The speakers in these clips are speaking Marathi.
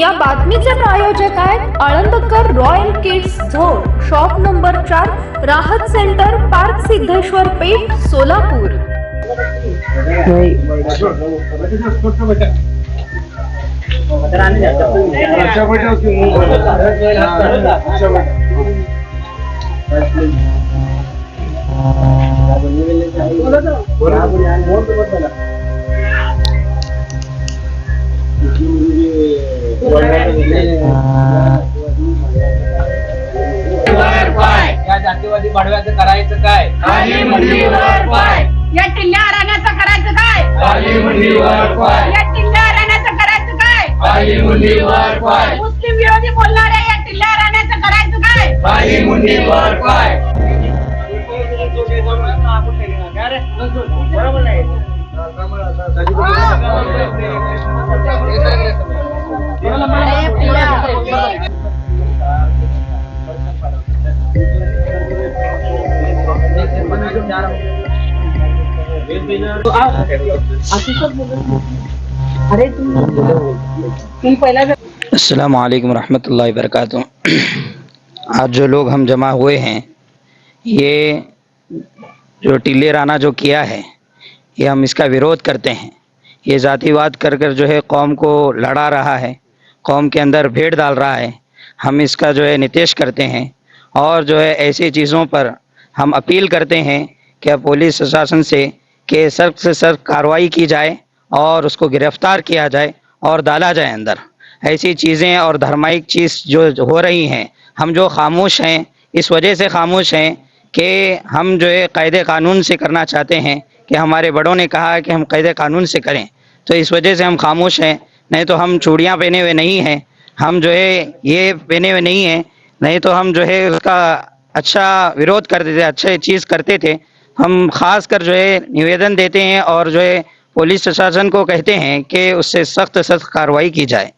या बातमीचे प्रायोजक आहेत Alandkar royal kids zone shop number चार राहत सेंटर पार्क सिद्धेश्वर पेठ सोलापूर. या जातीवादी पाडव्याचं करायचं काय? या टिल्ल्या राण्याचं करायचं काय? पाय. या टिल्ल्या राण्याचं करायचं काय? पाय. मुस्लिम विरोधी बोलणाऱ्या या टिल्ल्या राण्याचं करायचं काय? पाय. मुंडी वर पाय अस्सलाम वालेकुम रहमतुल्लाहि वबरकातुहू। आज जो लोग हम जमा हुए हैं, ये जो टिल्ले राना जो किया है, ये हम इसका विरोध करते हैं। ये जातिवाद कर कर जो है कौम को लड़ा रहा है, कौम के अंदर भेड़ डाल रहा है। हम इसका जो है नितेश करते हैं और जो है ऐसी चीज़ों पर हम अपील करते हैं कि पुलिस प्रशासन से कि सख्त से सख्त कार्रवाई की जाए और उसको गिरफ़्तार किया जाए और डाला जाए अंदर। ऐसी चीज़ें और धार्मिक चीज़ जो हो रही हैं, हम जो खामोश हैं, इस वजह से खामोश हैं कि हम जो है कायदे कानून से करना चाहते हैं कि हमारे बड़ों ने कहा कि हम कायदे कानून से करें। तो इस वजह से हम खामोश हैं, नहीं तो हम चूड़ियाँ पहने हुए नहीं हैं, हम जो है ये पहने हुए नहीं हैं, नहीं तो हम जो है उसका अच्छा विरोध करते थे, अच्छे चीज़ करते थे हम खास कर जो है निवेदन देते हैं और जो है पुलिस प्रशासन को कहते हैं कि उससे सख्त सख्त कार्रवाई की जाए।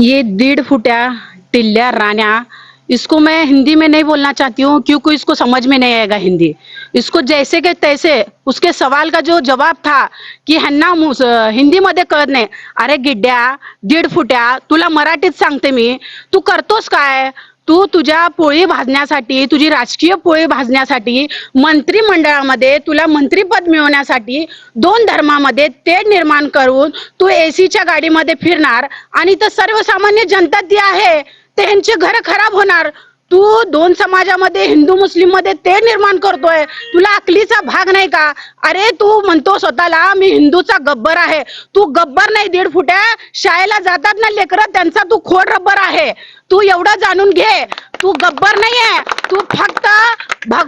ये डेढ़ फुटिया टिल्ल्या रान्या इसको मैं हिंदी में नहीं बोलना चाहती हूँ, क्योंकि इसको समझ में नहीं आएगा हिंदी। इसको जैसे के तैसे, उसके सवाल का जो जवाब था की मुस- हिंदी मध्ये नाही, अरे गिड्ड्या दीड फुट्या, तुला मराठीत सांगते मी, तू करतोस काय? तू तुझ्या पोळी भाजण्यासाठी तुझी राजकीय पोळी भाजण्यासाठी मंत्रिमंडळामध्ये तुला मंत्रीपद मिळवण्यासाठी दोन धर्मामध्ये ते निर्माण करून तू एसीच्या गाडीमध्ये फिरणार आणि तर सर्वसामान्य जनता ती आहे त्यांचे घर खराब होणार. तू दोन समाजामध्ये हिंदू मुस्लिममध्ये ते निर्माण करतोय. तुला अकलीचा भाग नाही का? अरे तू म्हणतो स्वतःला मी हिंदूचा गब्बर आहे. तू गब्बर नाही दीड फुट्या शाळेला जातात ना लेकरं त्यांचा तू खोड रब्बर आहे. तू एवढं जाणून घे. तू गब्बर नाहीये. तू फक्त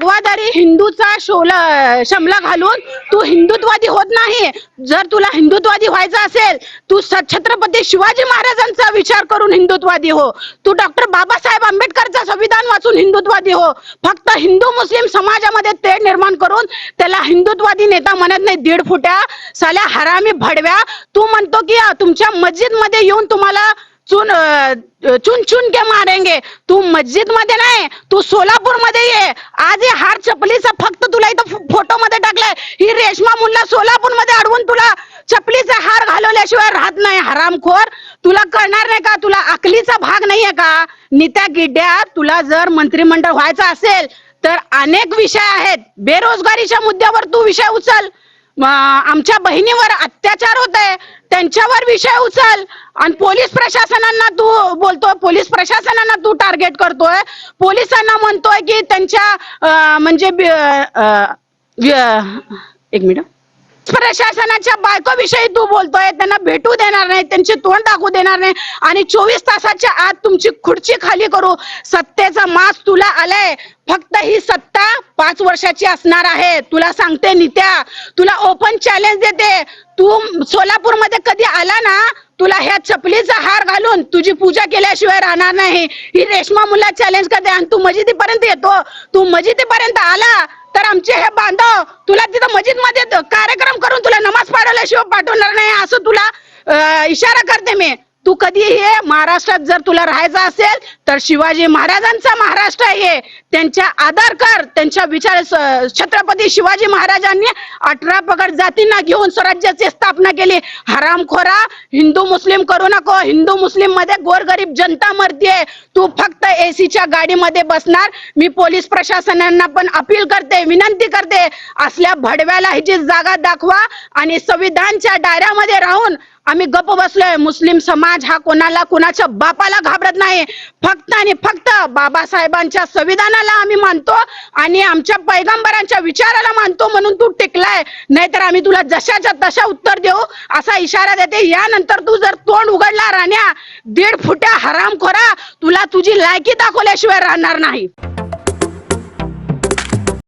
भगवादारी हिंदूचा शोला शमला घालून तू हिंदुत्वादी होत नाही. जर तुला हिंदुत्वादी व्हायचं असेल तू छत्रपती शिवाजी महाराजांचा विचार करून हिंदुत्वादी हो. तू डॉक्टर बाबासाहेब आंबेडकरचा संविधान वाचून हिंदुत्वादी हो. फक्त हिंदू मुस्लिम समाजामध्ये ते निर्माण करून त्याला हिंदुत्वादी नेता म्हणत नाही. दीड फुट्या साल्या हरामी भडव्या. तू म्हणतो की तुमच्या मस्जिदमध्ये येऊन तुम्हाला चुन चुन चुन के मारेंगे। तू मस्जिदमध्ये नाही तू सोलापूरमध्ये ये. आज हे हार चपलीचा फक्त तुला इथं फोटो मध्ये टाकलाय. ही रेशमा मुल्ला सोलापूरमध्ये अडवून तुला चपलीचा हार घालवल्याशिवाय राहत नाही हरामखोर. तुला कळणार नाही का? तुला अकलीचा भाग नाहीये का? नित्या गिड्ड्या तुला जर मंत्रिमंडळ व्हायचं असेल तर अनेक विषय आहेत. बेरोजगारीच्या मुद्द्यावर तू विषय उचल. आमच्या बहिणीवर अत्याचार होत आहे त्यांच्यावर विषय उचल. आणि पोलीस प्रशासनांना तू बोलतोय पोलीस प्रशासनांना तू टार्गेट करतोय. पोलिसांना म्हणतोय की त्यांच्या म्हणजे एक मिनिट. प्रशासनाच्या बायकोविषयी तू बोलतोय त्यांना भेटू देणार नाही त्यांचे तोंड दाखवू देणार नाही. आणि चोवीस तासाच्या आत तुमची खुर्ची खाली करू. सत्तेचा मास तुला आलाय. फक्त ही सत्ता पाच वर्षाची असणार आहे. तुला सांगते नित्या तुला ओपन चॅलेंज देते. तू सोलापूरमध्ये कधी आला ना तुला ह्या चपलीचा हार घालून तुझी पूजा केल्याशिवाय राहणार नाही. ही रेशमा मुला चॅलेंज करते आणि तू मजिदीपर्यंत येतो. तू मजिदीपर्यंत आला तर आमचे हे बांधव तुला तिथं मस्जिदमध्ये कार्यक्रम करून तुला नमाज पाडवल्याशिवाय पाठवणार नाही असं तुला इशारा करते मी. तू कधी हे महाराष्ट्रात जर तुला राहायचं असेल तर शिवाजी महाराजांचा महाराष्ट्र आहे. त्यांच्या आदर कर त्यांच्या विचार छत्रपती शिवाजी महाराजांनी अठरा पगड जातींना घेऊन स्वराज्याची स्थापना केली. हरामखोरा हिंदू मुस्लिम करू नको. हिंदू मुस्लिममध्ये गोरगरीब जनता मरतीये तू फक्त एसीच्या गाडीमध्ये बसणार. मी पोलीस प्रशासनांना पण अपील करते विनंती करते. असल्या भडव्याला हिची जागा दाखवा आणि संविधानच्या डायऱ्यामध्ये राहून आम्ही गप्प बसलोय. मुस्लिम समाज हा कोणाला कोणाच्या बापाला घाबरत नाही. फक्त आणि फक्त बाबासाहेबांच्या संविधानाला आम्ही मानतो आणि आमच्या पैगंबरांच्या विचाराला मानतो म्हणून तू टिकलाय. नाहीतर आम्ही तुला जशाच्या तशा उत्तर देऊ असा इशारा देते. यानंतर तू जर तोंड उघडला राहण्या दीड फुट्या हराम खोरा तुला तुझी लायकी दाखवल्याशिवाय राहणार नाही.